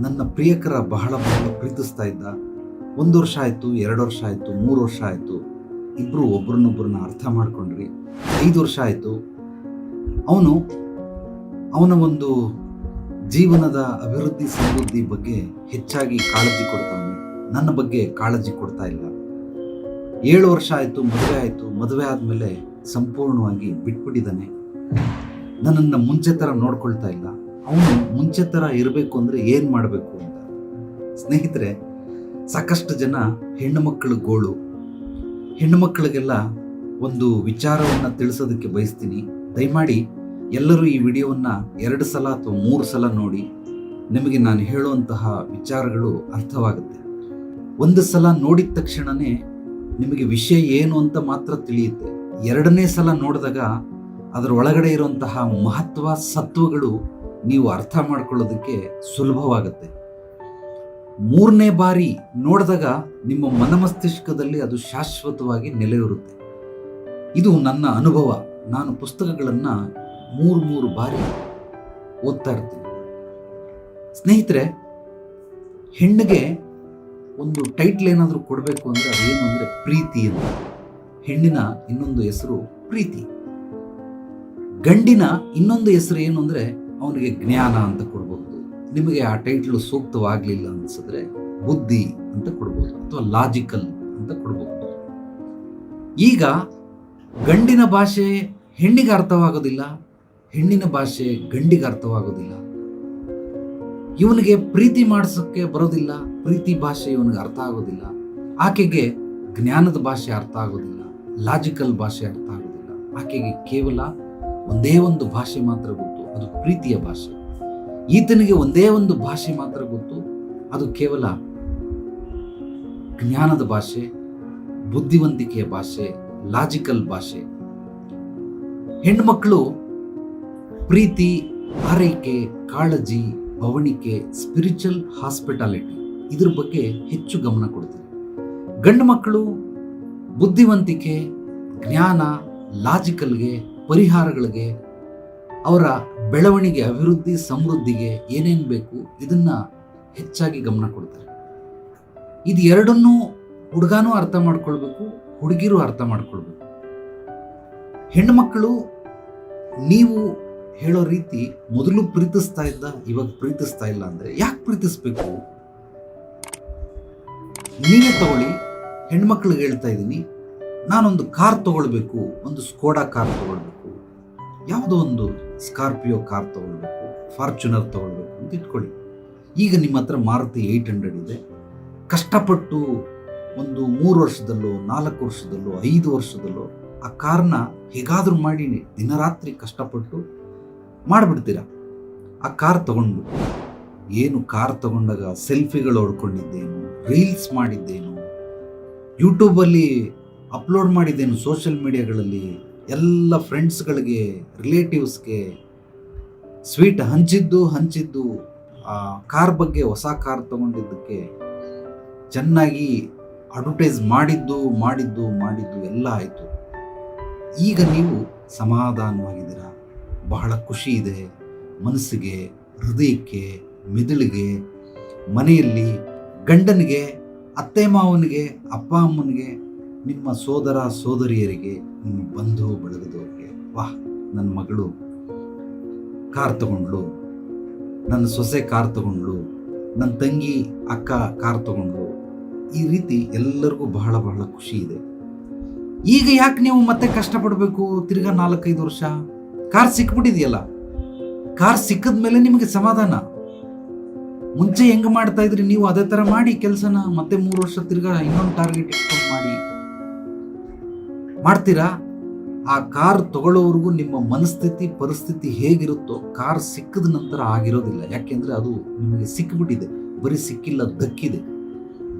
ನನ್ನ ಪ್ರಿಯಕರ ಬಹಳ ಬಹಳ ಪ್ರೀತಿಸ್ತಾ ಇದ್ದ. ಒಂದು ವರ್ಷ ಆಯಿತು, ಎರಡು ವರ್ಷ ಆಯಿತು, ಮೂರು ವರ್ಷ ಆಯಿತು. ಇಬ್ಬರು ಒಬ್ರನ್ನೊಬ್ಬರನ್ನ ಅರ್ಥ ಮಾಡ್ಕೊಂಡ್ರಿ ಐದು ವರ್ಷ ಆಯಿತು. ಅವನು, ಅವನ ಒಂದು ಜೀವನದ ಅಭಿವೃದ್ಧಿ ಸಮೃದ್ಧಿ ಬಗ್ಗೆ ಹೆಚ್ಚಾಗಿ ಕಾಳಜಿ ಕೊಡ್ತಾನೆ. ನನ್ನ ಬಗ್ಗೆ ಕಾಳಜಿ ಕೊಡ್ತಾ ಇಲ್ಲ. ಏಳು ವರ್ಷ ಆಯಿತು, ಮದುವೆ ಆಯಿತು. ಮದುವೆ ಆದಮೇಲೆ ಸಂಪೂರ್ಣವಾಗಿ ಬಿಟ್ಬಿಟ್ಟಿದ್ದಾನೆ. ನನ್ನನ್ನು ಮುಂಚೆ ಥರ ನೋಡ್ಕೊಳ್ತಾ ಇಲ್ಲ. ಅವನು ಮುಂಚೆ ಥರ ಇರಬೇಕು ಅಂದರೆ ಏನು ಮಾಡಬೇಕು ಅಂತ? ಸ್ನೇಹಿತರೆ, ಸಾಕಷ್ಟು ಜನ ಹೆಣ್ಣು ಮಕ್ಕಳು ಗೋಳು. ಹೆಣ್ಣು ಮಕ್ಕಳಿಗೆಲ್ಲ ಒಂದು ವಿಚಾರವನ್ನು ತಿಳಿಸೋದಕ್ಕೆ ಬಯಸ್ತೀನಿ. ದಯಮಾಡಿ ಎಲ್ಲರೂ ಈ ವಿಡಿಯೋವನ್ನು ಎರಡು ಸಲ ಅಥವಾ ಮೂರು ಸಲ ನೋಡಿ. ನಿಮಗೆ ನಾನು ಹೇಳುವಂತಹ ವಿಚಾರಗಳು ಅರ್ಥವಾಗುತ್ತೆ. ಒಂದು ಸಲ ನೋಡಿದ ತಕ್ಷಣವೇ ನಿಮಗೆ ವಿಷಯ ಏನು ಅಂತ ಮಾತ್ರ ತಿಳಿಯುತ್ತೆ. ಎರಡನೇ ಸಲ ನೋಡಿದಾಗ ಅದರ ಒಳಗಡೆ ಇರುವಂತಹ ಮಹತ್ವ, ಸತ್ವಗಳು ನೀವು ಅರ್ಥ ಮಾಡ್ಕೊಳ್ಳೋದಕ್ಕೆ ಸುಲಭವಾಗುತ್ತೆ. ಮೂರನೇ ಬಾರಿ ನೋಡಿದಾಗ ನಿಮ್ಮ ಮನಮಸ್ತಿಷ್ಕದಲ್ಲಿ ಅದು ಶಾಶ್ವತವಾಗಿ ನೆಲೆಯೂರುತ್ತೆ. ಇದು ನನ್ನ ಅನುಭವ. ನಾನು ಪುಸ್ತಕಗಳನ್ನು ಮೂರು ಮೂರು ಬಾರಿ ಓದ್ತಾ ಇರ್ತೀನಿ. ಸ್ನೇಹಿತರೆ, ಹೆಣ್ಣಿಗೆ ಒಂದು ಟೈಟ್ಲ್ ಏನಾದರೂ ಕೊಡಬೇಕು ಅಂದರೆ ಅದೇನು ಅಂದರೆ ಪ್ರೀತಿ ಅಂತ. ಹೆಣ್ಣಿನ ಇನ್ನೊಂದು ಹೆಸರು ಪ್ರೀತಿ. ಗಂಡಿನ ಇನ್ನೊಂದು ಹೆಸರು ಏನು ಅಂದರೆ ಅವನಿಗೆ ಜ್ಞಾನ ಅಂತ ಕೊಡ್ಬೋದು. ನಿಮಗೆ ಆ ಟೈಟ್ಲು ಸೂಕ್ತವಾಗಲಿಲ್ಲ ಅನ್ಸಿದ್ರೆ ಬುದ್ಧಿ ಅಂತ ಕೊಡ್ಬೋದು ಅಥವಾ ಲಾಜಿಕಲ್ ಅಂತ ಕೊಡ್ಬೋದು. ಈಗ ಗಂಡಿನ ಭಾಷೆ ಹೆಣ್ಣಿಗೆ ಅರ್ಥವಾಗೋದಿಲ್ಲ, ಹೆಣ್ಣಿನ ಭಾಷೆ ಗಂಡಿಗೆ ಅರ್ಥವಾಗೋದಿಲ್ಲ. ಇವನಿಗೆ ಪ್ರೀತಿ ಮಾಡಿಸೋಕ್ಕೆ ಬರೋದಿಲ್ಲ, ಪ್ರೀತಿ ಭಾಷೆ ಇವನಿಗೆ ಅರ್ಥ ಆಗೋದಿಲ್ಲ. ಆಕೆಗೆ ಜ್ಞಾನದ ಭಾಷೆ ಅರ್ಥ ಆಗೋದಿಲ್ಲ ಲಾಜಿಕಲ್ ಭಾಷೆ ಅರ್ಥ ಆಗೋದಿಲ್ಲ. ಆಕೆಗೆ ಕೇವಲ ಒಂದೇ ಒಂದು ಭಾಷೆ ಮಾತ್ರ ಅದು ಪ್ರೀತಿಯ ಭಾಷೆ. ಈತನಿಗೆ ಒಂದೇ ಒಂದು ಭಾಷೆ ಮಾತ್ರ ಗೊತ್ತು. ಅದು ಕೇವಲ ಜ್ಞಾನದ ಭಾಷೆ, ಬುದ್ಧಿವಂತಿಕೆಯ ಭಾಷೆ ಲಾಜಿಕಲ್ ಭಾಷೆ. ಹೆಣ್ಮಕ್ಳು ಪ್ರೀತಿ, ಆರೈಕೆ, ಕಾಳಜಿ, ಬವಣಿಕೆ ಸ್ಪಿರಿಚುವಲ್ ಹಾಸ್ಪಿಟಾಲಿಟಿ ಇದ್ರ ಬಗ್ಗೆ ಹೆಚ್ಚು ಗಮನ ಕೊಡ್ತಾರೆ ಗಂಡು ಮಕ್ಕಳು ಬುದ್ಧಿವಂತಿಕೆ, ಜ್ಞಾನ ಲಾಜಿಕಲ್ಗೆ ಪರಿಹಾರಗಳಿಗೆ ಅವರ ಬೆಳವಣಿಗೆ, ಅಭಿವೃದ್ಧಿ, ಸಮೃದ್ಧಿಗೆ ಏನೇನು ಬೇಕು ಇದನ್ನ ಹೆಚ್ಚಾಗಿ ಗಮನ ಕೊಡ್ತಾರೆ. ಇದು ಎರಡನ್ನೂ ಹುಡುಗನೂ ಅರ್ಥ ಮಾಡ್ಕೊಳ್ಬೇಕು, ಹುಡುಗಿರು ಅರ್ಥ ಮಾಡ್ಕೊಳ್ಬೇಕು. ಹೆಣ್ಣುಮಕ್ಕಳು ನೀವು ಹೇಳೋ ರೀತಿ ಮೊದಲು ಪ್ರೀತಿಸ್ತಾ ಇದ್ದ, ಇವಾಗ ಪ್ರೀತಿಸ್ತಾ ಇಲ್ಲ ಅಂದ್ರೆ ಯಾಕೆ ಪ್ರೀತಿಸ್ಬೇಕು? ನೀವೇ ತಗೊಳ್ಳಿ, ಹೆಣ್ಮಕ್ಳಿಗೆ ಹೇಳ್ತಾ ಇದ್ದೀನಿ, ನಾನೊಂದು ಕಾರ್ ತಗೊಳ್ಬೇಕು, ಒಂದು ಸ್ಕೋಡಾ ಕಾರ್ ತಗೊಳ್ಬೇಕು. ಯಾವುದೋ ಒಂದು ಸ್ಕಾರ್ಪಿಯೋ ಕಾರ್ ತೊಗೊಳ್ಬೇಕು, ಫಾರ್ಚುನರ್ ತೊಗೊಳ್ಬೇಕು ಅಂತ ಇಟ್ಕೊಳ್ಳಿ. ಈಗ ನಿಮ್ಮ ಹತ್ರ ಮಾರುತಿ ಏಯ್ಟ್ ಹಂಡ್ರೆಡ್ ಇದೆ. ಕಷ್ಟಪಟ್ಟು ಒಂದು ಮೂರು ವರ್ಷದಲ್ಲೋ, ನಾಲ್ಕು ವರ್ಷದಲ್ಲೋ, ಐದು ವರ್ಷದಲ್ಲೋ ಆ ಕಾರ್ನ ಹೇಗಾದರೂ ಮಾಡಿ ದಿನರಾತ್ರಿ ಕಷ್ಟಪಟ್ಟು ಮಾಡಿಬಿಡ್ತೀರಾ? ಆ ಕಾರ್ ತೊಗೊಂಡ್ಬಿಟ್ಟು, ಏನು ಕಾರ್ ತಗೊಂಡಾಗ ಸೆಲ್ಫಿಗಳು ಹೊಡ್ಕೊಂಡಿದ್ದೇನು, ರೀಲ್ಸ್ ಮಾಡಿದ್ದೇನು ಯೂಟ್ಯೂಬಲ್ಲಿ ಅಪ್ಲೋಡ್ ಮಾಡಿದ್ದೇನು ಸೋಷಿಯಲ್ ಮೀಡಿಯಾಗಳಲ್ಲಿ ಎಲ್ಲ ಫ್ರೆಂಡ್ಸ್ಗಳಿಗೆ ರಿಲೇಟಿವ್ಸ್ಗೆ ಸ್ವೀಟ್ ಹಂಚಿದ್ದು ಹಂಚಿದ್ದು, ಆ ಕಾರ್ ಬಗ್ಗೆ ಹೊಸ ಕಾರ್ ತಗೊಂಡಿದ್ದಕ್ಕೆ ಚೆನ್ನಾಗಿ ಅಡ್ವರ್ಟೈಸ್ ಮಾಡಿದ್ದು ಮಾಡಿದ್ದು ಮಾಡಿದ್ದು ಎಲ್ಲ ಆಯಿತು. ಈಗ ನೀವು ಸಮಾಧಾನವಾಗಿದ್ದೀರಾ? ಬಹಳ ಖುಷಿ ಇದೆ. ಮನಸ್ಸಿಗೆ, ಹೃದಯಕ್ಕೆ, ಮೆದುಳಿಗೆ, ಮನೆಯಲ್ಲಿ ಗಂಡನಿಗೆ, ಅತ್ತೆ ಮಾವನಿಗೆ, ಅಪ್ಪ ಅಮ್ಮನಿಗೆ ನಿಮ್ಮ ಸೋದರ ಸೋದರಿಯರಿಗೆ ನಿಮ್ಮ ಬಂಧು ಬಳಗದವ್ರಿಗೆ, ವಾಹ್ ನನ್ನ ಮಗಳು ಕಾರ್ ತಗೊಂಡ್ಳು, ನನ್ನ ಸೊಸೆ ಕಾರ್ ತಗೊಂಡ್ಳು ನನ್ನ ತಂಗಿ ಅಕ್ಕ ಕಾರ್ ತಗೊಂಡ್ಳು. ಈ ರೀತಿ ಎಲ್ಲರಿಗೂ ಬಹಳ ಬಹಳ ಖುಷಿ ಇದೆ. ಈಗ ಯಾಕೆ ನೀವು ಮತ್ತೆ ಕಷ್ಟಪಡಬೇಕು ತಿರ್ಗಾ ನಾಲ್ಕೈದು ವರ್ಷ? ಕಾರ್ ಸಿಕ್ಬಿಟ್ಟಿದೆಯಲ್ಲ? ಕಾರ್ ಸಿಕ್ಕದ ಮೇಲೆ ನಿಮಗೆ ಸಮಾಧಾನ? ಮುಂಚೆ ಹೆಂಗ್ ಮಾಡ್ತಾ ಇದ್ರಿ ನೀವು ಅದೇ ತರ ಮಾಡಿ ಕೆಲಸನ, ಮತ್ತೆ ಮೂರು ವರ್ಷ ತಿರ್ಗಾ ಇನ್ನೊಂದು ಟಾರ್ಗೆಟ್ ಇಟ್ಕೊಂಡು ಮಾಡಿ. ಮಾಡ್ತೀರಾ? ಆ ಕಾರ್ ತಗೊಳ್ಳೋವರೆಗೂ ನಿಮ್ಮ ಮನಸ್ಥಿತಿ, ಪರಿಸ್ಥಿತಿ ಹೇಗಿರುತ್ತೋ ಕಾರ್ ಸಿಕ್ಕಿದ ನಂತರ ಆಗಿರೋದಿಲ್ಲ. ಯಾಕೆಂದರೆ ಅದು ನಿಮಗೆ ಸಿಕ್ಕಿಬಿಟ್ಟಿದೆ ಬರೀ ಸಿಕ್ಕಿಲ್ಲ, ದಕ್ಕಿದೆ.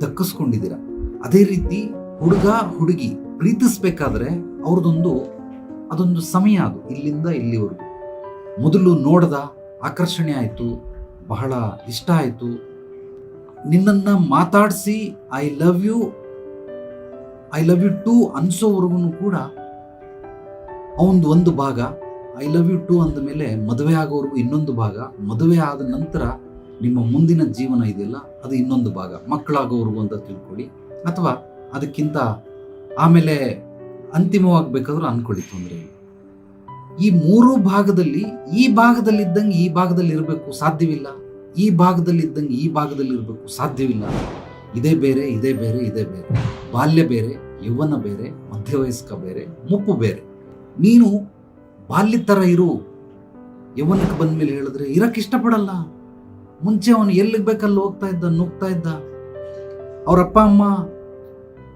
ದಕ್ಕಿಸ್ಕೊಂಡಿದ್ದೀರ. ಅದೇ ರೀತಿ ಹುಡುಗ, ಹುಡುಗಿ ಪ್ರೀತಿಸ್ಬೇಕಾದ್ರೆ ಅವ್ರದ್ದೊಂದು ಅದೊಂದು ಸಮಯ ಅದು, ಇಲ್ಲಿಂದ ಇಲ್ಲಿವರೆಗೂ. ಮೊದಲು ನೋಡ್ದ, ಆಕರ್ಷಣೆ ಆಯಿತು, ಬಹಳ ಇಷ್ಟ ಆಯಿತು. ನಿನ್ನನ್ನು ಮಾತಾಡಿಸಿ, I love you I love you too ಅನ್ಸೋವರೆಗೂ ಕೂಡ ಅವನದು ಒಂದು ಭಾಗ. ಐ ಲವ್ ಯು ಟು ಅಂದ ಮೇಲೆ ಮದುವೆ ಆಗೋವರೆಗೂ ಇನ್ನೊಂದು ಭಾಗ. ಮದುವೆ ಆದ ನಂತರ ನಿಮ್ಮ ಮುಂದಿನ ಜೀವನ ಇದೆಯಲ್ಲ, ಅದು ಇನ್ನೊಂದು ಭಾಗ. ಮಕ್ಕಳಾಗೋವರೆಗೂ ಅಂತ ತಿಳ್ಕೊಳ್ಳಿ. ಅಥವಾ ಅದಕ್ಕಿಂತ ಆಮೇಲೆ ಅಂತಿಮವಾಗಬೇಕಾದ್ರೂ ಅನ್ಕೊಳ್ಳಿ ತೊಂದರೆ ಈ ಮೂರು ಭಾಗದಲ್ಲಿ, ಈ ಭಾಗದಲ್ಲಿ ಇದ್ದಂಗೆ ಈ ಭಾಗದಲ್ಲಿ ಇರಬೇಕು ಸಾಧ್ಯವಿಲ್ಲ. ಈ ಭಾಗದಲ್ಲಿ ಇದ್ದಂಗೆ ಈ ಭಾಗದಲ್ಲಿ ಇರಬೇಕು ಸಾಧ್ಯವಿಲ್ಲ. ಇದೇ ಬೇರೆ ಇದೇ ಬೇರೆ ಇದೇ ಬೇರೆ. ಬಾಲ್ಯ ಬೇರೆ, ಯೌವನ ಬೇರೆ, ಮಧ್ಯವಯಸ್ಕ ಬೇರೆ ಮುಪ್ಪು ಬೇರೆ. ನೀನು ಬಾಲ್ಯ ಥರ ಇರು. ಯೌವನಕ್ಕೆ ಬಂದ ಮೇಲೆ ಹೇಳಿದ್ರೆ ಇರಕ್ಕೆ ಇಷ್ಟಪಡಲ್ಲ. ಮುಂಚೆ ಅವನು ಎಲ್ಲಿಗೆ ಬೇಕಲ್ಲಿ ಹೋಗ್ತಾ ಇದ್ದ, ನುಗ್ತಾ ಇದ್ದ. ಅವ್ರ ಅಪ್ಪ ಅಮ್ಮ,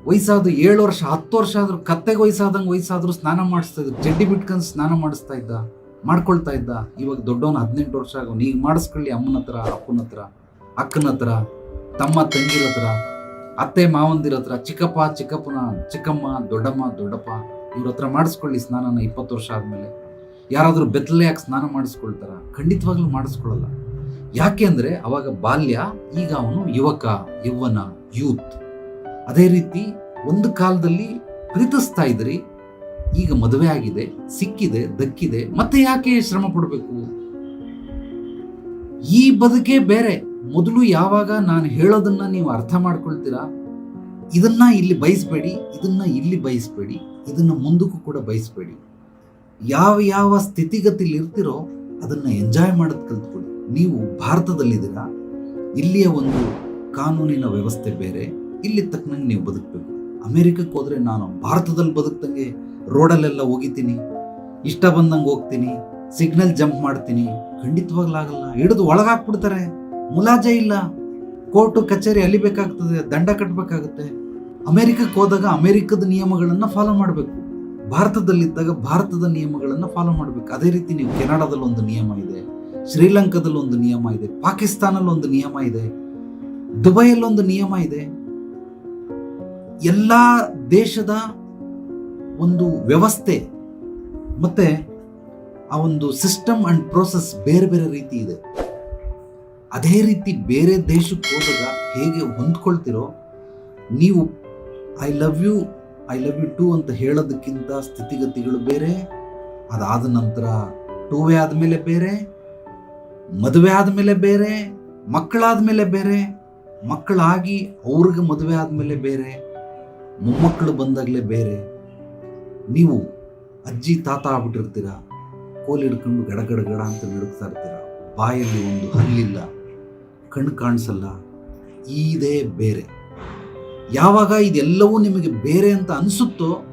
ವಯಸ್ಸಾದ್ರು ಏಳು ವರ್ಷ, ಹತ್ತು ವರ್ಷ ಆದ್ರೂ, ಕತ್ತೆಗೆ ವಯಸ್ಸಾದಂಗೆ ವಯಸ್ಸಾದ್ರೂ ಸ್ನಾನ ಮಾಡಿಸ್ತಾ ಇದ್ರು. ಜಡ್ಡಿ ಬಿಟ್ಕೊಂಡು ಸ್ನಾನ ಮಾಡಿಸ್ತಾ ಇದ್ದ, ಮಾಡ್ಕೊಳ್ತಾ ಇದ್ದ. ಇವಾಗ ದೊಡ್ಡವನು ಹದಿನೆಂಟು ವರ್ಷ ಆಗೋನು ಈಗ ಮಾಡಿಸ್ಕೊಳ್ಳಿ ಅಮ್ಮನ ಹತ್ರ, ಅಪ್ಪನ ಹತ್ರ, ಅಕ್ಕನ ಹತ್ರ, ತಮ್ಮ ತಂಗಿರ ಹತ್ರ. ಅತ್ತೆ ಮಾವಂದಿರ ಹತ್ರ, ಚಿಕ್ಕಪ್ಪ, ಚಿಕ್ಕಪ್ಪನ, ಚಿಕ್ಕಮ್ಮ, ದೊಡ್ಡಮ್ಮ, ದೊಡ್ಡಪ್ಪ, ಇವ್ರ ಹತ್ರ ಮಾಡಿಸ್ಕೊಳ್ಳಿ ಸ್ನಾನನ ಇಪ್ಪತ್ತು ವರ್ಷ ಆದಮೇಲೆ. ಯಾರಾದರೂ ಬೆತ್ತಲೆ ಯಾಕೆ ಸ್ನಾನ ಮಾಡಿಸ್ಕೊಳ್ತಾರ? ಖಂಡಿತವಾಗ್ಲೂ ಮಾಡಿಸ್ಕೊಳ್ಳಲ್ಲ ಯಾಕೆ ಅಂದರೆ ಅವಾಗ ಬಾಲ್ಯ, ಈಗ ಅವನು ಯುವಕ, ಯೌವನ, ಯೂತ್. ಅದೇ ರೀತಿ ಒಂದು ಕಾಲದಲ್ಲಿ ಪ್ರೀತಿಸ್ತಾ ಇದ್ರಿ, ಈಗ ಮದುವೆ ಆಗಿದೆ, ಸಿಕ್ಕಿದೆ, ದಕ್ಕಿದೆ, ಮತ್ತೆ ಯಾಕೆ ಶ್ರಮ ಪಡಬೇಕು? ಈ ಬದುಕೇ ಬೇರೆ. ಮೊದಲು ಯಾವಾಗ ನಾನು ಹೇಳೋದನ್ನ ನೀವು ಅರ್ಥ ಮಾಡ್ಕೊಳ್ತೀರಾ? ಇದನ್ನ ಇಲ್ಲಿ ಬಯಸ್ಬೇಡಿ, ಇದನ್ನ ಇಲ್ಲಿ ಬಯಸ್ಬೇಡಿ, ಇದನ್ನ ಮುಂದಕ್ಕೂ ಕೂಡ ಬಯಸ್ಬೇಡಿ. ಯಾವ ಯಾವ ಸ್ಥಿತಿಗತಿಲಿ ಇರ್ತಿರೋ ಅದನ್ನ ಎಂಜಾಯ್ ಮಾಡೋದು ಕಲ್ತ್ಕೊಳ್ಳಿ. ನೀವು ಭಾರತದಲ್ಲಿದ್ದೀರಾ? ಇಲ್ಲಿಯ ಒಂದು ಕಾನೂನಿನ ವ್ಯವಸ್ಥೆ ಬೇರೆ, ಇಲ್ಲಿ ತಕ್ಕನಂಗೆ ನೀವು ಬದುಕಬೇಕು. ಅಮೆರಿಕಕ್ಕೆ ಹೋದ್ರೆ ನಾನು ಭಾರತದಲ್ಲಿ ಬದುಕ್ದಂಗೆ ರೋಡಲ್ಲೆಲ್ಲ ಹೋಗಿತೀನಿ ಇಷ್ಟ ಬಂದಂಗೆ ಹೋಗ್ತೀನಿ, ಸಿಗ್ನಲ್ ಜಂಪ್ ಮಾಡ್ತೀನಿ, ಖಂಡಿತವಾಗ್ಲಾಗಲ್ಲ, ಹಿಡಿದು ಒಳಗಾಕ್ಬಿಡ್ತಾರೆ. ಮುಲಾಜೆ ಇಲ್ಲ. ಕೋರ್ಟು, ಕಚೇರಿ ಅಲಿಬೇಕಾಗ್ತದೆ, ದಂಡ ಕಟ್ಟಬೇಕಾಗುತ್ತೆ ಅಮೆರಿಕಕ್ಕೆ ಹೋದಾಗ ಅಮೆರಿಕದ ನಿಯಮಗಳನ್ನು ಫಾಲೋ ಮಾಡಬೇಕು. ಭಾರತದಲ್ಲಿದ್ದಾಗ ಭಾರತದ ನಿಯಮಗಳನ್ನು ಫಾಲೋ ಮಾಡಬೇಕು. ಅದೇ ರೀತಿ ನೀವು ಕೆನಡಾದಲ್ಲಿ ಒಂದು ನಿಯಮ ಇದೆ, ಶ್ರೀಲಂಕಾದಲ್ಲಿ ಒಂದು ನಿಯಮ ಇದೆ ಪಾಕಿಸ್ತಾನಲ್ಲಿ ಒಂದು ನಿಯಮ ಇದೆ, ದುಬೈಯಲ್ಲಿ ಒಂದು ನಿಯಮ ಇದೆ. ಎಲ್ಲ ದೇಶದ ಒಂದು ವ್ಯವಸ್ಥೆ ಮತ್ತೆ ಆ ಒಂದು ಸಿಸ್ಟಮ್ ಅಂಡ್ ಪ್ರೋಸೆಸ್ ಬೇರೆ ಬೇರೆ ರೀತಿ ಇದೆ. ಅದೇ ರೀತಿ ಬೇರೆ ದೇಶಕ್ಕೆ ಹೋದಾಗ ಹೇಗೆ ಹೊಂದ್ಕೊಳ್ತಿರೋ, ನೀವು I love you, I love you too ಅಂತ ಹೇಳೋದಕ್ಕಿಂತ ಸ್ಥಿತಿಗತಿಗಳು ಬೇರೆ, ಅದಾದ ನಂತರ ಟೂವೇ ಆದಮೇಲೆ ಬೇರೆ, ಮದುವೆ ಆದಮೇಲೆ ಬೇರೆ, ಮಕ್ಕಳಾದಮೇಲೆ ಬೇರೆ, ಮಕ್ಕಳಾಗಿ ಅವ್ರಿಗೆ ಮದುವೆ ಆದಮೇಲೆ ಬೇರೆ, ಮೊಮ್ಮಕ್ಕಳು ಬಂದಾಗಲೇ ಬೇರೆ. ನೀವು ಅಜ್ಜಿ, ತಾತ ಆಗ್ಬಿಟ್ಟಿರ್ತೀರ, ಕೋಲ್ ಹಿಡ್ಕೊಂಡು ಗಡ ಗಡ ಅಂತ ನಡುಕ್ತಾ ಇರ್ತೀರ, ಬಾಯಲ್ಲಿ ಒಂದು ಹಲ್ಲಿಲ್ಲ. ಕಣ್ಣು ಕಾಣಿಸಲ್ಲ. ಇದೇ ಬೇರೆ. ಯಾವಾಗ ಇದೆಲ್ಲವೂ ನಿಮಗೆ ಬೇರೆ ಅಂತ ಅನಿಸುತ್ತೋ,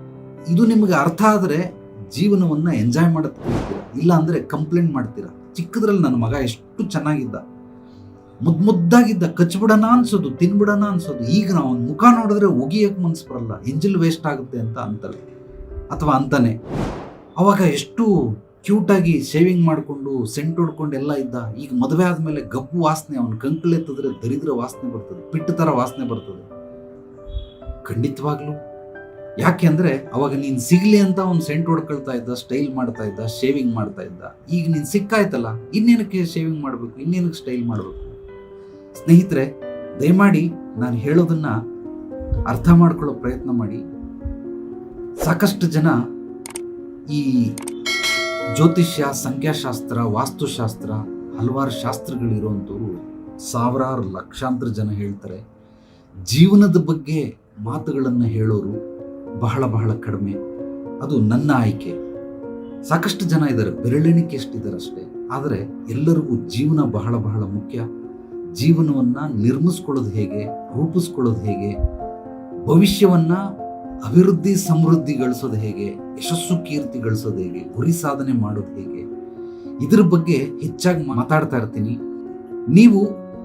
ಇದು ನಿಮಗೆ ಅರ್ಥ ಆದರೆ ಜೀವನವನ್ನು ಎಂಜಾಯ್ ಮಾಡೋದು ಇಲ್ಲ ಅಂದರೆ ಕಂಪ್ಲೇಂಟ್ ಮಾಡ್ತೀರಾ. ಚಿಕ್ಕದ್ರಲ್ಲಿ ನನ್ನ ಮಗ ಎಷ್ಟು ಚೆನ್ನಾಗಿದ್ದ. ಮುದ್ ಮುದ್ದಾಗಿದ್ದ, ಕಚ್ಬಿಡೋಣ ಅನ್ಸೋದು, ತಿನ್ಬಿಡೋಣ ಅನ್ಸೋದು. ಈಗ ನಾವು ಒಂದು ಮುಖ ನೋಡಿದ್ರೆ ಒಗಿಯಕ್ಕೆ ಮನ್ಸು ಬರಲ್ಲ. ಎಂಜಲ್ ವೇಸ್ಟ್ ಆಗುತ್ತೆ ಅಂತ ಅಂತಾರೆ. ಅಥವಾ ಅಂತಾನೆ. ಅವಾಗ ಎಷ್ಟು ಕ್ಯೂಟಾಗಿ ಶೇವಿಂಗ್ ಮಾಡಿಕೊಂಡು, ಸೆಂಟ್ ಹೊಡ್ಕೊಂಡು ಎಲ್ಲ ಇದ್ದ, ಈಗ ಮದುವೆ ಆದಮೇಲೆ ಗಬ್ಬು ವಾಸನೆ, ಅವನ ಕಂಕಳೆತ್ತಿದ್ರೆ ದರಿದ್ರ ವಾಸನೆ ಬರ್ತದೆ, ಪಿಟ್ಟು ಥರ ವಾಸನೆ ಬರ್ತದೆ. ಖಂಡಿತವಾಗ್ಲೂ. ಯಾಕೆ ಅಂದರೆ, ಅವಾಗ ನೀನು ಸಿಗಲಿ ಅಂತ ಅವ್ನು ಸೆಂಟ್ ಹೊಡ್ಕೊಳ್ತಾ ಇದ್ದ, ಸ್ಟೈಲ್ ಮಾಡ್ತಾ ಇದ್ದ, ಶೇವಿಂಗ್ ಮಾಡ್ತಾ ಇದ್ದ, ಈಗ ನೀನು ಸಿಕ್ಕಾಯ್ತಲ್ಲ, ಇನ್ನೇನಕ್ಕೆ ಶೇವಿಂಗ್ ಮಾಡಬೇಕು, ಇನ್ನೇನಕ್ಕೆ ಸ್ಟೈಲ್ ಮಾಡಬೇಕು? ಸ್ನೇಹಿತರೆ, ದಯಮಾಡಿ ನಾನು ಹೇಳೋದನ್ನು ಅರ್ಥ ಮಾಡ್ಕೊಳ್ಳೋ ಪ್ರಯತ್ನ ಮಾಡಿ. ಸಾಕಷ್ಟು ಜನ ಈ ಜ್ಯೋತಿಷ್ಯ, ಸಂಖ್ಯಾಶಾಸ್ತ್ರ, ವಾಸ್ತುಶಾಸ್ತ್ರ ಹಲವಾರು ಶಾಸ್ತ್ರಗಳಿರುವಂಥವ್ರು ಸಾವಿರಾರು ಲಕ್ಷಾಂತರ ಜನ ಹೇಳ್ತಾರೆ. ಜೀವನದ ಬಗ್ಗೆ ಮಾತುಗಳನ್ನು ಹೇಳೋರು ಬಹಳ ಬಹಳ ಕಡಿಮೆ. ಅದು ನನ್ನ ಆಯ್ಕೆ. ಸಾಕಷ್ಟು ಜನ ಇದ್ದಾರೆ. ಬೆರಳೆಣಿಕೆ ಎಷ್ಟಿದ್ದಾರೆ ಅಷ್ಟೇ. ಆದರೆ ಎಲ್ಲರಿಗೂ ಜೀವನ ಬಹಳ ಬಹಳ ಮುಖ್ಯ. ಜೀವನವನ್ನು ನಿರ್ಮಿಸ್ಕೊಳ್ಳೋದು ಹೇಗೆ, ರೂಪಿಸ್ಕೊಳ್ಳೋದು ಹೇಗೆ, ಭವಿಷ್ಯವನ್ನ ಅಭಿವೃದ್ಧಿ ಸಮೃದ್ಧಿ ಗಳಿಸೋದು ಹೇಗೆ? ಯಶಸ್ಸು ಕೀರ್ತಿ ಗಳಿಸೋದು ಹೇಗೆ? ಗುರಿ ಸಾಧನೆ ಮಾಡೋದು ಹೇಗೆ? ಇದ್ರ ಬಗ್ಗೆ ಹೆಚ್ಚಾಗಿ ಮಾತಾಡ್ತಾ ಇರ್ತೀನಿ. ನೀವು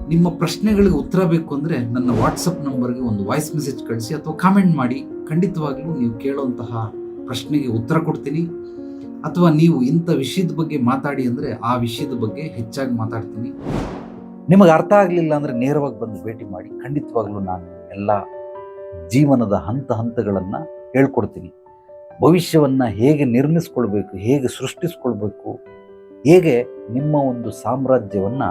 ನಿಮ್ಮ ಪ್ರಶ್ನೆಗಳಿಗೆ ಉತ್ತರ ಬೇಕು ಅಂದರೆ ನನ್ನ ವಾಟ್ಸಪ್ ನಂಬರ್ಗೆ ಒಂದು ವಾಯ್ಸ್ ಮೆಸೇಜ್ ಕಳಿಸಿ ಅಥವಾ ಕಾಮೆಂಟ್ ಮಾಡಿ. ಖಂಡಿತವಾಗಲೂ ನೀವು ಕೇಳುವಂತಹ ಪ್ರಶ್ನೆಗೆ ಉತ್ತರ ಕೊಡ್ತೀನಿ. ಅಥವಾ ನೀವು ಇಂಥ ವಿಷಯದ ಬಗ್ಗೆ ಮಾತಾಡಿ ಅಂದರೆ ಆ ವಿಷಯದ ಬಗ್ಗೆ ಹೆಚ್ಚಾಗಿ ಮಾತಾಡ್ತೀನಿ. ನಿಮಗೆ ಅರ್ಥ ಆಗಲಿಲ್ಲ ಅಂದರೆ ನೇರವಾಗಿ ಬಂದು ಭೇಟಿ ಮಾಡಿ. ಖಂಡಿತವಾಗಲೂ ನಾನು ಎಲ್ಲ ಜೀವನದ ಹಂತ ಹಂತಗಳನ್ನು ಹೇಳ್ಕೊಡ್ತೀನಿ. ಭವಿಷ್ಯವನ್ನು ಹೇಗೆ ನಿರ್ಮಿಸ್ಕೊಳ್ಬೇಕು, ಹೇಗೆ ಸೃಷ್ಟಿಸ್ಕೊಳ್ಬೇಕು, ಹೇಗೆ ನಿಮ್ಮ ಒಂದು ಸಾಮ್ರಾಜ್ಯವನ್ನು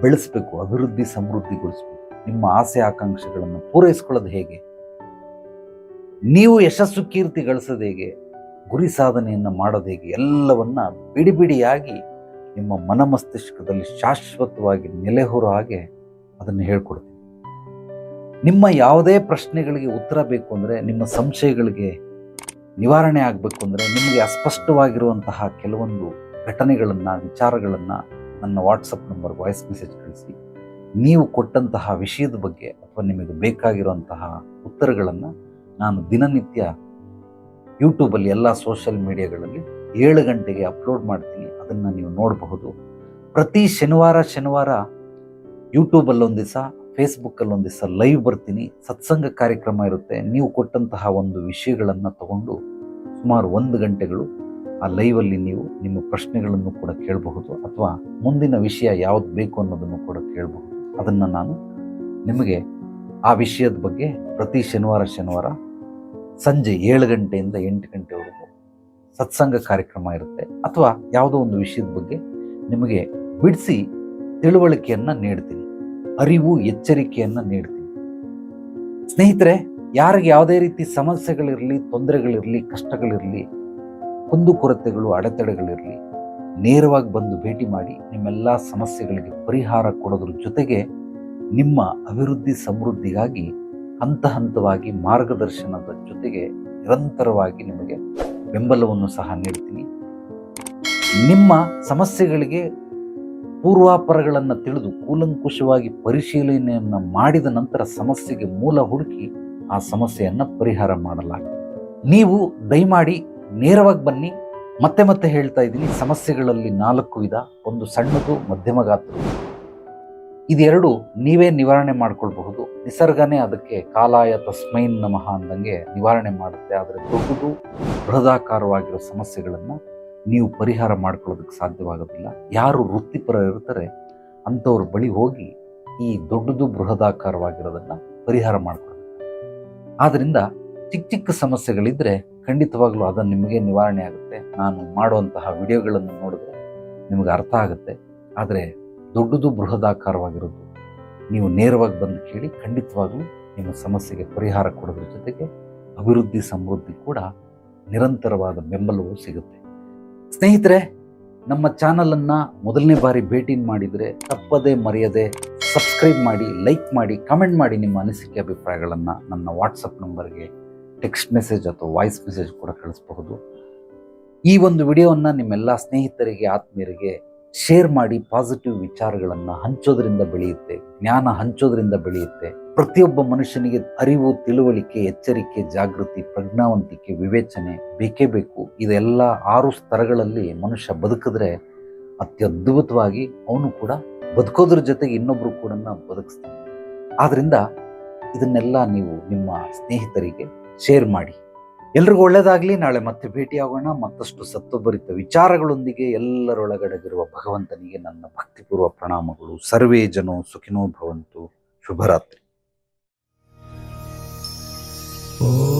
ಬೆಳೆಸಬೇಕು, ಅಭಿವೃದ್ಧಿ ಸಮೃದ್ಧಿಗೊಳಿಸ್ಬೇಕು, ನಿಮ್ಮ ಆಸೆ ಆಕಾಂಕ್ಷೆಗಳನ್ನು ಪೂರೈಸ್ಕೊಳ್ಳೋದು ಹೇಗೆ? ನೀವು ಯಶಸ್ಸು ಕೀರ್ತಿ ಗಳಿಸೋದು ಹೇಗೆ? ಗುರಿ ಸಾಧನೆಯನ್ನು ಮಾಡೋದು ಹೇಗೆ? ಎಲ್ಲವನ್ನ ಬಿಡಿ ಬಿಡಿಯಾಗಿ ನಿಮ್ಮ ಮನಮಸ್ತಿಷ್ಕದಲ್ಲಿ ಶಾಶ್ವತವಾಗಿ ನೆಲೆಹೊರೋ ಹಾಗೆ ಅದನ್ನು ಹೇಳ್ಕೊಡ್ತೀನಿ. ನಿಮ್ಮ ಯಾವುದೇ ಪ್ರಶ್ನೆಗಳಿಗೆ ಉತ್ತರ ಬೇಕು ಅಂದರೆ, ನಿಮ್ಮ ಸಂಶಯಗಳಿಗೆ ನಿವಾರಣೆ ಆಗಬೇಕು ಅಂದರೆ, ನಿಮಗೆ ಅಸ್ಪಷ್ಟವಾಗಿರುವಂತಹ ಕೆಲವೊಂದು ಘಟನೆಗಳನ್ನು, ವಿಚಾರಗಳನ್ನು ನನ್ನ ವಾಟ್ಸಪ್ ನಂಬರ್ ವಾಯ್ಸ್ ಮೆಸೇಜ್ ಕಳಿಸಿ. ನೀವು ಕೊಟ್ಟಂತಹ ವಿಷಯದ ಬಗ್ಗೆ ಅಥವಾ ನಿಮಗೆ ಬೇಕಾಗಿರುವಂತಹ ಉತ್ತರಗಳನ್ನು ನಾನು ದಿನನಿತ್ಯ ಯೂಟ್ಯೂಬಲ್ಲಿ ಎಲ್ಲ ಸೋಷಿಯಲ್ ಮೀಡಿಯಾಗಳಲ್ಲಿ ಏಳು ಗಂಟೆಗೆ ಅಪ್ಲೋಡ್ ಮಾಡ್ತೀನಿ. ಅದನ್ನು ನೀವು ನೋಡಬಹುದು. ಪ್ರತಿ ಶನಿವಾರ ಶನಿವಾರ ಯೂಟ್ಯೂಬಲ್ಲೊಂದು ದಿವಸ ಫೇಸ್ಬುಕ್ಕಲ್ಲಿ ಒಂದು ದಿವಸ ಲೈವ್ ಬರ್ತೀನಿ. ಸತ್ಸಂಗ ಕಾರ್ಯಕ್ರಮ ಇರುತ್ತೆ. ನೀವು ಕೊಟ್ಟಂತಹ ಒಂದು ವಿಷಯಗಳನ್ನು ತಗೊಂಡು ಸುಮಾರು ಒಂದು ಗಂಟೆಗಳು ಆ ಲೈವಲ್ಲಿ ನೀವು ನಿಮ್ಮ ಪ್ರಶ್ನೆಗಳನ್ನು ಕೂಡ ಕೇಳಬಹುದು ಅಥವಾ ಮುಂದಿನ ವಿಷಯ ಯಾವುದು ಬೇಕು ಅನ್ನೋದನ್ನು ಕೂಡ ಕೇಳಬಹುದು. ಅದನ್ನು ನಾನು ನಿಮಗೆ ಆ ವಿಷಯದ ಬಗ್ಗೆ ಪ್ರತಿ ಶನಿವಾರ ಶನಿವಾರ ಸಂಜೆ ಏಳು ಗಂಟೆಯಿಂದ ಎಂಟು ಗಂಟೆವರೆಗೂ ಸತ್ಸಂಗ ಕಾರ್ಯಕ್ರಮ ಇರುತ್ತೆ. ಅಥವಾ ಯಾವುದೋ ಒಂದು ವಿಷಯದ ಬಗ್ಗೆ ನಿಮಗೆ ಬಿಡಿಸಿ ತಿಳುವಳಿಕೆಯನ್ನು ನೀಡ್ತೀನಿ. ಅರಿವು, ಎಚ್ಚರಿಕೆಯನ್ನು ನೀಡ್ತೀನಿ ಸ್ನೇಹಿತರೆ, ಯಾರಿಗೆ ಯಾವುದೇ ರೀತಿ ಸಮಸ್ಯೆಗಳಿರಲಿ, ತೊಂದರೆಗಳಿರಲಿ, ಕಷ್ಟಗಳಿರಲಿ ಕುಂದುಕೊರತೆಗಳು ಅಡೆತಡೆಗಳಿರಲಿ, ನೇರವಾಗಿ ಬಂದು ಭೇಟಿ ಮಾಡಿ ನಿಮ್ಮೆಲ್ಲ ಸಮಸ್ಯೆಗಳಿಗೆ ಪರಿಹಾರ ಕೊಡೋದ್ರ ಜೊತೆಗೆ ನಿಮ್ಮ ಅಭಿವೃದ್ಧಿ, ಸಮೃದ್ಧಿಗಾಗಿ ಹಂತ ಹಂತವಾಗಿ ಮಾರ್ಗದರ್ಶನದ ಜೊತೆಗೆ ನಿರಂತರವಾಗಿ ನಿಮಗೆ ಬೆಂಬಲವನ್ನು ಸಹ ನೀಡ್ತೀನಿ. ನಿಮ್ಮ ಸಮಸ್ಯೆಗಳಿಗೆ ಪೂರ್ವಾಪರಗಳನ್ನು ತಿಳಿದು ಕೂಲಂಕುಷವಾಗಿ ಪರಿಶೀಲನೆಯನ್ನು ಮಾಡಿದ ನಂತರ ಸಮಸ್ಯೆಗೆ ಮೂಲ ಹುಡುಕಿ ಆ ಸಮಸ್ಯೆಯನ್ನು ಪರಿಹಾರ ಮಾಡಲಾಗಿದೆ ನೀವು ದಯಮಾಡಿ ನೇರವಾಗಿ ಬನ್ನಿ. ಮತ್ತೆ ಮತ್ತೆ ಹೇಳ್ತಾ ಇದ್ದೀನಿ. ಸಮಸ್ಯೆಗಳಲ್ಲಿ ನಾಲ್ಕು ವಿಧ, ಒಂದು ಸಣ್ಣದು, ಮಧ್ಯಮ ಗಾತ್ರ ಇದೆರಡು ನೀವೇ ನಿವಾರಣೆ ಮಾಡ್ಕೊಳ್ಬಹುದು. ನಿಸರ್ಗನೇ ಅದಕ್ಕೆ ಕಾಲಾಯ ತಸ್ಮೈನ್ ನಮಃ ಅಂದಂಗೆ ನಿವಾರಣೆ ಮಾಡುತ್ತೆ. ಆದರೆ ದೊಡ್ಡದು ಬೃಹದಾಕಾರವಾಗಿರೋ ಸಮಸ್ಯೆಗಳನ್ನು ನೀವು ಪರಿಹಾರ ಮಾಡ್ಕೊಳ್ಳೋದಕ್ಕೆ ಸಾಧ್ಯವಾಗೋದಿಲ್ಲ. ಯಾರು ವೃತ್ತಿಪರ ಇರ್ತಾರೆ, ಅಂಥವ್ರ ಬಳಿ ಹೋಗಿ ಈ ದೊಡ್ಡದು ಬೃಹದಾಕಾರವಾಗಿರೋದನ್ನು ಪರಿಹಾರ ಮಾಡ್ಕೊಳ್ಬೇಕು. ಆದ್ದರಿಂದ ಚಿಕ್ಕ ಚಿಕ್ಕ ಸಮಸ್ಯೆಗಳಿದ್ದರೆ ಖಂಡಿತವಾಗ್ಲೂ ಅದನ್ನು ನಿಮಗೆ ನಿವಾರಣೆ ಆಗುತ್ತೆ. ನಾನು ಮಾಡುವಂತಹ ವಿಡಿಯೋಗಳನ್ನು ನೋಡಿದ್ರೆ ನಿಮಗೆ ಅರ್ಥ ಆಗುತ್ತೆ. ಆದರೆ ದೊಡ್ಡದು ಬೃಹದಾಕಾರವಾಗಿರೋದು ನೀವು ನೇರವಾಗಿ ಬಂದು ಕೇಳಿ ಖಂಡಿತವಾಗ್ಲೂ ನಿಮ್ಮ ಸಮಸ್ಯೆಗೆ ಪರಿಹಾರ ಕೊಡೋದ್ರ ಜೊತೆಗೆ ಅಭಿವೃದ್ಧಿ ಸಮೃದ್ಧಿ ಕೂಡ ನಿರಂತರವಾದ ಬೆಂಬಲವೂ ಸಿಗುತ್ತೆ. ಸ್ನೇಹಿತರೆ, ನಮ್ಮ ಚಾನಲನ್ನು ಮೊದಲನೇ ಬಾರಿ ಭೇಟಿ ಮಾಡಿದರೆ ತಪ್ಪದೇ ಮರೆಯದೆ ಸಬ್ಸ್ಕ್ರೈಬ್ ಮಾಡಿ, ಲೈಕ್ ಮಾಡಿ, ಕಮೆಂಟ್ ಮಾಡಿ ನಿಮ್ಮ ಅನಿಸಿಕೆ ಅಭಿಪ್ರಾಯಗಳನ್ನು ನನ್ನ ವಾಟ್ಸಪ್ ನಂಬರ್ಗೆ, ಟೆಕ್ಸ್ಟ್ ಮೆಸೇಜ್ ಅಥವಾ ವಾಯ್ಸ್ ಮೆಸೇಜ್ ಕೂಡ ಕಳಿಸಬಹುದು. ಈ ಒಂದು ವಿಡಿಯೋವನ್ನು ನಿಮ್ಮೆಲ್ಲ ಸ್ನೇಹಿತರಿಗೆ, ಆತ್ಮೀಯರಿಗೆ ಶೇರ್ ಮಾಡಿ, ಪಾಸಿಟಿವ್ ವಿಚಾರಗಳನ್ನು ಹಂಚೋದ್ರಿಂದ ಬೆಳೆಯುತ್ತೆ, ಜ್ಞಾನ ಹಂಚೋದ್ರಿಂದ ಬೆಳೆಯುತ್ತೆ. ಪ್ರತಿಯೊಬ್ಬ ಮನುಷ್ಯನಿಗೆ ಅರಿವು, ತಿಳುವಳಿಕೆ, ಎಚ್ಚರಿಕೆ, ಜಾಗೃತಿ, ಪ್ರಜ್ಞಾವಂತಿಕೆ, ವಿವೇಚನೆ ಬೇಕೇ ಬೇಕು. ಇದೆಲ್ಲ ಆರು ಸ್ತರಗಳಲ್ಲಿ ಮನುಷ್ಯ ಬದುಕಿದ್ರೆ ಅತ್ಯದ್ಭುತವಾಗಿ ಅವನು ಕೂಡ ಬದುಕೋದ್ರ ಜೊತೆಗೆ ಇನ್ನೊಬ್ಬರು ಕೂಡ ಬದುಕಿಸ್ತಾನೆ. ಆದ್ದರಿಂದ ಇದನ್ನೆಲ್ಲ ನೀವು ನಿಮ್ಮ ಸ್ನೇಹಿತರಿಗೆ ಶೇರ್ ಮಾಡಿ. ಎಲ್ರಿಗೂ ಒಳ್ಳೇದಾಗ್ಲಿ. ನಾಳೆ ಮತ್ತೆ ಭೇಟಿಯಾಗೋಣ. ಮತ್ತಷ್ಟು ಸತ್ವಭರಿತ ವಿಚಾರಗಳೊಂದಿಗೆ ಎಲ್ಲರೊಳಗಡೆಗಿರುವ ಭಗವಂತನಿಗೆ ನನ್ನ ಭಕ್ತಿಪೂರ್ವ ಪ್ರಣಾಮಗಳು. ಸರ್ವೇ ಜನೋ ಸುಖಿನೋ ಭವಂತು. ಶುಭರಾತ್ರಿ. Oh.